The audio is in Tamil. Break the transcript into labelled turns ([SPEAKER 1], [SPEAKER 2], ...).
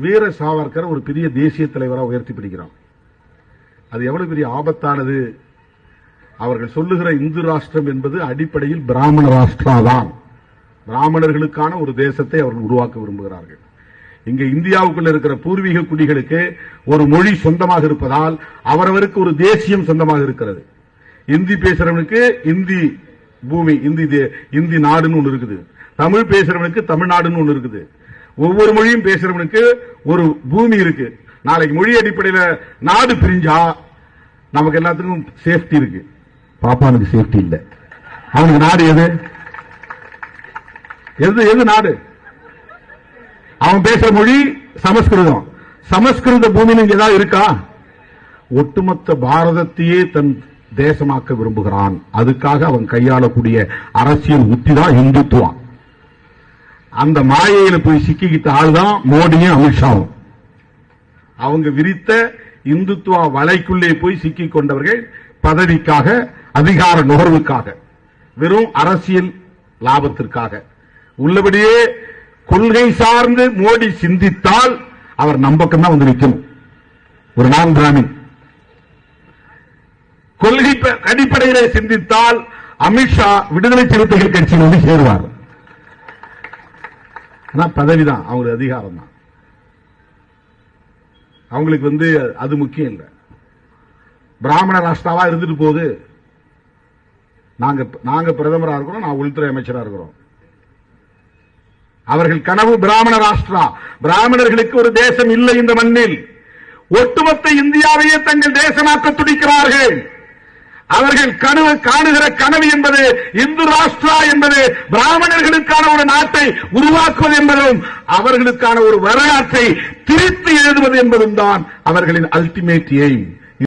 [SPEAKER 1] வீர சாவர்கர் ஒரு பெரிய தேசிய தலைவராக உயர்த்தி பிடிக்கிறான். அது எவ்வளவு பெரிய ஆபத்தானது? அவர்கள் சொல்லுகிற இந்து ராஷ்டிரம் என்பது அடிப்படையில் பிராமண ராஷ்டிரா தான் பிராமணர்களுக்கான ஒரு தேசத்தை அவர்கள் உருவாக்க விரும்புகிறார்கள். இங்க இந்தியாவுக்குள்ள இருக்கிற பூர்வீக குடிகளுக்கு ஒரு மொழி சொந்தமாக இருப்பதால் அவரவருக்கு ஒரு தேசியம் சொந்தமாக இருக்கிறது. இந்தி பேசுறவனுக்கு இந்தி பூமி இந்தி தே- இந்தி நாடுன்னு ஒண்ணு இருக்குது. தமிழ் பேசுறவனுக்கு தமிழ்நாடுன்னு ஒண்ணு இருக்குது. ஒவ்வொரு மொழியும் பேசுறவனுக்கு ஒரு பூமி இருக்கு. நாளைக்கு மொழி அடிப்படையில நாடு பிரிஞ்சா நமக்கு எல்லாத்துக்கும் சேஃப்டி இருக்கு. பாப்பானுக்கு சேஃப்டி இல்ல. அவனுக்கு நாடு எது? எது எது நாடு? அவன் பேசுற மொழி சமஸ்கிருதம். சமஸ்கிருத பூமின்னு இங்க ஏதாவது இருக்கா? ஒட்டுமொத்த பாரதத்தையே தன் தேசமாக்க விரும்புகிறான். அதுக்காக அவன் கையாளக்கூடிய அரசியல் உத்தி தான் இந்துத்துவம். அந்த மாயையில போய் சிக்கிக்கிட்ட ஆள்தான் மோடியும் அமித்ஷாவும். அவங்க விரித்த இந்துத்துவ வலைக்குள்ளே போய் சிக்கிக் கொண்டவர்கள் பதவிக்காக அதிகார நுகர்வுக்காக வெறும் அரசியல் லாபத்திற்காக. உள்ளபடியே கொள்கை சார்ந்து மோடி சிந்தித்தால் அவர் நம்பக்கம் தான் வந்து நிற்கணும் ஒரு நான் பிராமின். கொள்கை ப- அடிப்படையிலே சிந்தித்தால் அமித்ஷா விடுதலை சிறுத்தைகள் கட்சியில் வந்து சேருவார். ஆனா பதவிதான் அவங்களுக்கு அதிகாரம் தான் அவங்களுக்கு வந்து அது முக்கியம் இல்லை. பிராமண ராஷ்டிராவா இருந்துட்டு போகுது. நாங்க நாங்க பிரதமரா இருக்கிறோம் நான் உள்துறை அமைச்சரா இருக்கிறோம். அவர்கள் கனவு பிராமண ராஷ்டிரா. பிராமணர்களுக்கு ஒரு தேசம் இல்லை இந்த மண்ணில். ஒட்டுமொத்த இந்தியாவையே தங்கள் தேசமாக்க துடிக்கிறார்கள். அவர்கள் கனவு காணுகிற கனவு என்பது இந்து ராஷ்டிரா என்பது பிராமணர்களுக்கான ஒரு நாட்டை உருவாக்குவது என்பதும் அவர்களுக்கான ஒரு வரலாற்றை திரித்து எழுதுவது என்பதும் தான் அவர்களின் அல்டிமேட் எய்ம்